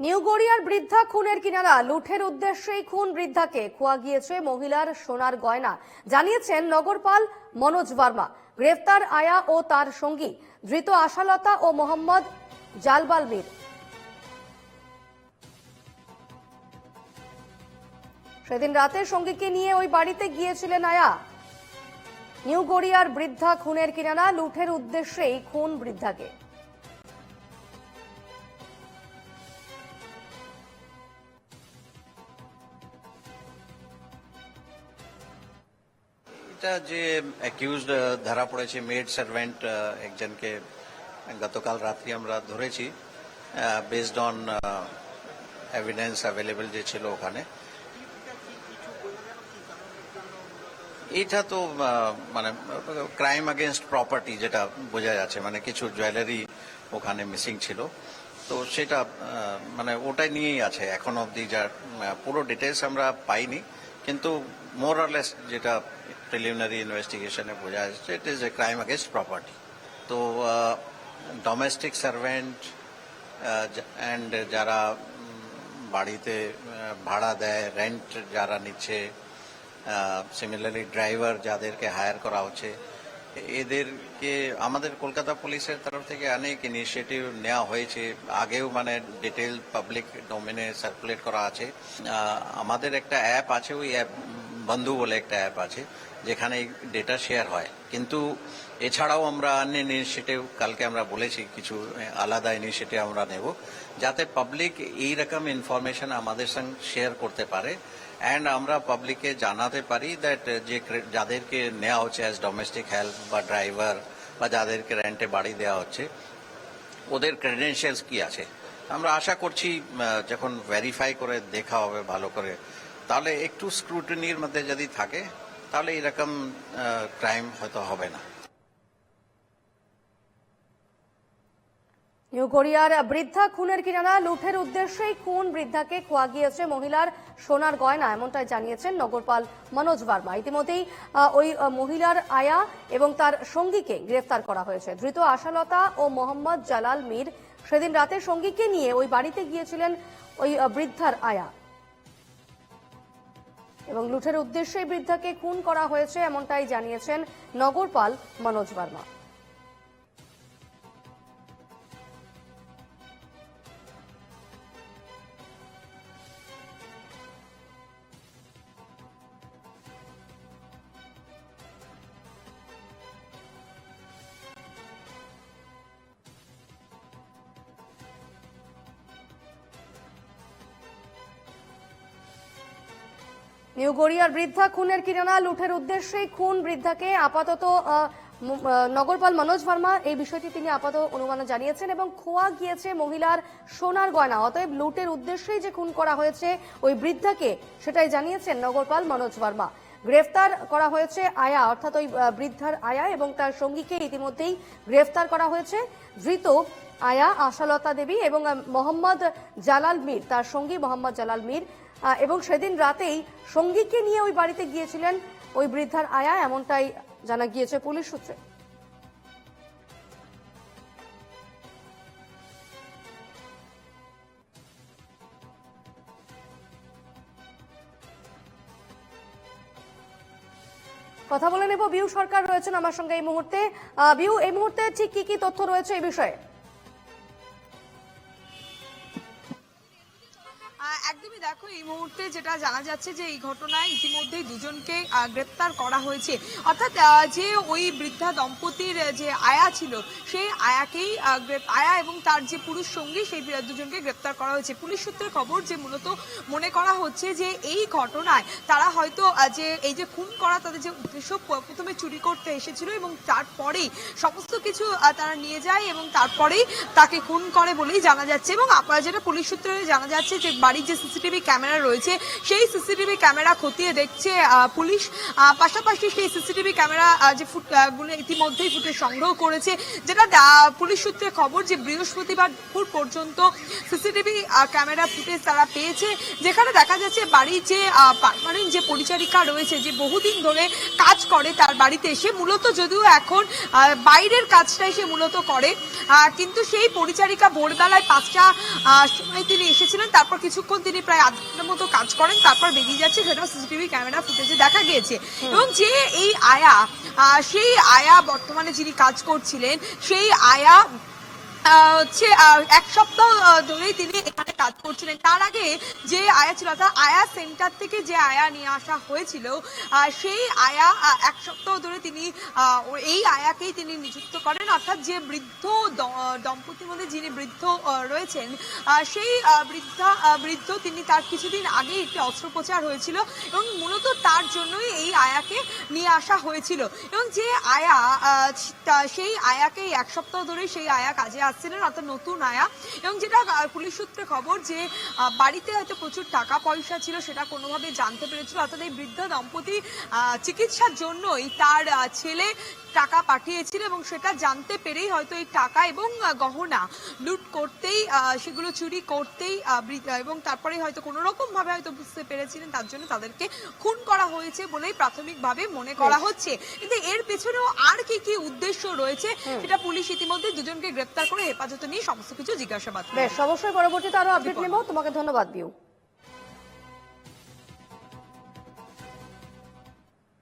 New গড়িয়ার বৃদ্ধা খুনের কিনারা। লুঠের উদ্দেশ্যেই খুন বৃদ্ধাকে খোয়া গিয়েছে মহিলার সোনার গয়না, জানিয়েছেন নগরপাল মনোজ বর্মা গ্রেফতার আয়া ও তার সঙ্গী, ধৃত আশালতা ও মোহাম্মদ জালবাল মীর। সেদিন রাতে সঙ্গীকে নিয়ে ওই বাড়িতে গিয়েছিলেন আয়া। নিউ গড়িয়ার বৃদ্ধা খুনের কিনারা, লুঠের উদ্দেশ্যেই খুন বৃদ্ধাকে। এটা যে অ্যাকিউজড ধরা পড়েছে মেড সার্ভেন্ট একজনকে গতকাল রাত্রি আমরা ধরেছি বেসড অন এভিডেন্স অ্যাভেলেবল যে ছিল ওখানে। এটা তো মানে ক্রাইম আগেনস্ট প্রপার্টি যেটা বোঝা যাচ্ছে মানে কিছু জুয়েলারি ওখানে মিসিং ছিল। তো সেটা মানে ওটাই নিয়েই আছে, এখন অবধি যার পুরো ডিটেলস আমরা পাইনি, কিন্তু মোর অরলেস যেটা প্রিলিমিনারি ইনভেস্টিগেশনে বোঝা যাচ্ছে it is a crime against property তো ডোমেস্টিক সার্ভেন্ট অ্যান্ড যারা বাড়িতে ভাড়া দেয় রেন্ট যারা নিচ্ছে সিমিলারলি ড্রাইভার যাদেরকে হায়ার করা হচ্ছে এদেরকে আমাদের কলকাতা পুলিশের তরফ থেকে অনেক ইনিশিয়েটিভ নেওয়া হয়েছে আগেও মানে ডিটেল পাবলিক ডোমেনে সার্কুলেট করা আছে আমাদের একটা অ্যাপ আছে ওই অ্যাপ বন্ধু বলে একটা অ্যাপ আছে, যেখানে ডেটা শেয়ার হয়। কিন্তু এছাড়াও আমরা অন্য ইনিশিয়েটিভ কালকে আমরা বলেছি কিছু আলাদা ইনিশিয়েটিভ আমরা নেব, যাতে পাবলিক এই রকম ইনফরমেশন আমাদের সঙ্গে শেয়ার করতে পারে। অ্যান্ড আমরা পাবলিককে জানাতে পারি দ্যাট যে যাদেরকে নেওয়া হচ্ছে অ্যাজ ডোমেস্টিক হেল্প বা ড্রাইভার বা যাদেরকে রেন্টে বাড়ি দেওয়া হচ্ছে, ওদের ক্রেডেনশিয়ালস কি আছে? আমরা আশা করছি যখন ভেরিফাই করে দেখা হবে, ভালো করে তাহলে একটু স্ক্রুটিনির মধ্যে যদি থাকে, তাহলে এরকম ক্রাইম হয়তো হবে না। নিউ গড়িয়ার বৃদ্ধা খুনের কিনারা লুঠের উদ্দেশ্যেই খুন বৃদ্ধাকে খোয়া গিয়েছে মহিলার সোনার গয়না, এমনটাই জানিয়েছেন নগরপাল মনোজ বার্মা ইতিমধ্যেই ওই মহিলার আয়া এবং তার সঙ্গীকে গ্রেফতার করা হয়েছে। ধৃত আশালতা ও মোহাম্মদ জালাল মীর সেদিন রাতে সঙ্গীকে নিয়ে ওই বাড়িতে গিয়েছিলেন ওই বৃদ্ধার আয়া। এবং লুঠের উদ্দেশ্যে বৃদ্ধাকে খুন করা হয়েছে এমনটাই জানিয়েছেন নগরপাল মনোজ বার্মা। নিউ গড়িয়ার বৃদ্ধা খুনের কিরানা লুঠের উদ্দেশ্যেই খুন বৃদ্ধাকে আপাতত নগরপাল মনোজ ভার্মা এই বিষয়টি তিনি আপাতত অনুমান জানিয়েছেন এবং খোয়া গিয়েছে মহিলার সোনার গয়না। অতএব লুটের উদ্দেশ্যেই যে খুন করা হয়েছে ওই বৃদ্ধাকে সেটাই জানিয়েছেন নগরপাল মনোজ ভার্মা। গ্রেফতার করা হয়েছে আয়া, অর্থাৎ ওই বৃদ্ধার আয়া এবং তার সঙ্গীকে ইতিমধ্যেই গ্রেফতার করা হয়েছে। ধৃত আয়া আশালতা দেবী এবং মোহাম্মদ জালাল মীর, তার সঙ্গী মোহাম্মদ জালাল মীর এবং সেদিন রাতেই সঙ্গীকে নিয়ে ওই বাড়িতে গিয়েছিলেন ওই বৃদ্ধার আয়া, এমনটাই জানা গিয়েছে পুলিশ সূত্রে। কথা বলে নেব, বিউ সরকার রয়েছেন আমার সঙ্গে এই মুহূর্তে। বিউ, এই মুহূর্তে ঠিক কি কি তথ্য রয়েছে এই বিষয়ে? দেখো, এই মুহূর্তে যেটা জানা যাচ্ছে যে এই ঘটনায় ইতিমধ্যেই দুজনকে গ্রেপ্তার করা হয়েছে। অর্থাৎ যে ওই বৃদ্ধা দম্পতির যে আয়া ছিল, সেই আয়াকেই আয়া এবং তার যে পুরুষ সঙ্গী, সেই দুজনকে গ্রেপ্তার করা হয়েছে। পুলিশ সূত্রে খবর যে মূলত মনে করা হচ্ছে যে এই ঘটনায় তারা হয়তো যে এই যে খুন করা তাদের যে উদ্দেশ্য প্রথমে চুরি করতে এসেছিল এবং তারপরেই সমস্ত কিছু তারা নিয়ে যায় এবং তারপরেই তাকে খুন করে বলেই জানা যাচ্ছে। এবং যেটা পুলিশ সূত্রে জানা যাচ্ছে যে বাড়ির যে সিসিটিভি সিসিটিভি ক্যামেরা রয়েছে। সেই সিসিটিভি ক্যামেরা খতিয়ে দেখছে পুলিশ। পাশাপাশি সেই সিসিটিভি ক্যামেরা যে ফুট আহ, গুলো ইতিমধ্যেই ফুটে সংগ্রহ করেছে যেটা পুলিশ সূত্রে খবর যে বৃহস্পতিবার দুপুর পর্যন্ত সিসিটিভি ক্যামেরা ফুটেজ তারা পেয়েছে যেখানে দেখা যাচ্ছে বাড়ির যে পার্মানেন্ট যে পরিচারিকা রয়েছে যে বহুদিন ধরে কাজ করে তার বাড়িতে সে মূলত যদিও এখন বাইরের কাজটাই সে মূলত করে। কিন্তু সেই পরিচারিকা ভোরবেলায় পাঁচটা সময় তিনি এসেছিলেন তারপর কিছুক্ষণ তিনি প্রায় ঘণ্টার মতো কাজ করেন তারপর বেরিয়ে যাচ্ছে সেটা সিসিটিভি ক্যামেরা ফুটেজে দেখা গিয়েছে। এবং যে এই আয়া আহ, সেই আয়া বর্তমানে যিনি কাজ করছিলেন সেই আয়া হচ্ছে এক সপ্তাহ ধরেই তিনি এখানে কাজ করছিলেন। তার আগে যে আয়া ছিল, অর্থাৎ আয়া সেন্টার থেকে যে আয়া নিয়ে আসা হয়েছিল সেই আয়া এক সপ্তাহ ধরে তিনি এই আয়াকেই তিনি নিযুক্ত করেন। অর্থাৎ যে বৃদ্ধ দম্পতির মধ্যে যিনি বৃদ্ধ রয়েছেন সেই বৃদ্ধা বৃদ্ধ তিনি তার কিছুদিন আগে একটি অস্ত্রোপচার হয়েছিল এবং মূলত তার জন্যই এই আয়াকে নিয়ে আসা হয়েছিল। এবং যে আয়া সেই আয়াকে এক সপ্তাহ ধরে সেই আয়া কাজে আসছিলেন অর্থাৎ নতুন আয়া। এবং যেটা পুলিশ সূত্রে খবর যে বাড়িতে হয়তো প্রচুর টাকা পয়সা ছিল সেটা কোনোভাবে জানতে পেরেছিল। অর্থাৎ এই বৃদ্ধ দম্পতি চিকিৎসার জন্যই তার ছেলে টাকা পাঠিয়েছিল এবং সেটা জানতে পেরেই হয়তো এই টাকা এবং গহনা লুট করতেই সেগুলো চুরি করতেই এবং তারপরে হয়তো কোনো রকম ভাবে হয়তো বুঝতে পেরেছিলেন। তার জন্য তাদেরকে খুন করা হয়েছে বলেই প্রাথমিকভাবে মনে করা হচ্ছে। কিন্তু এর পেছনেও আর কি কি উদ্দেশ্য রয়েছে সেটা পুলিশ ইতিমধ্যে দুজনকে গ্রেপ্তার করে হেফাজতে নিয়ে সমস্ত কিছু জিজ্ঞাসাবাদ। বেশ অবশ্যই পরবর্তীতে আরও আপডেট নেব। তোমাকে ধন্যবাদ দিও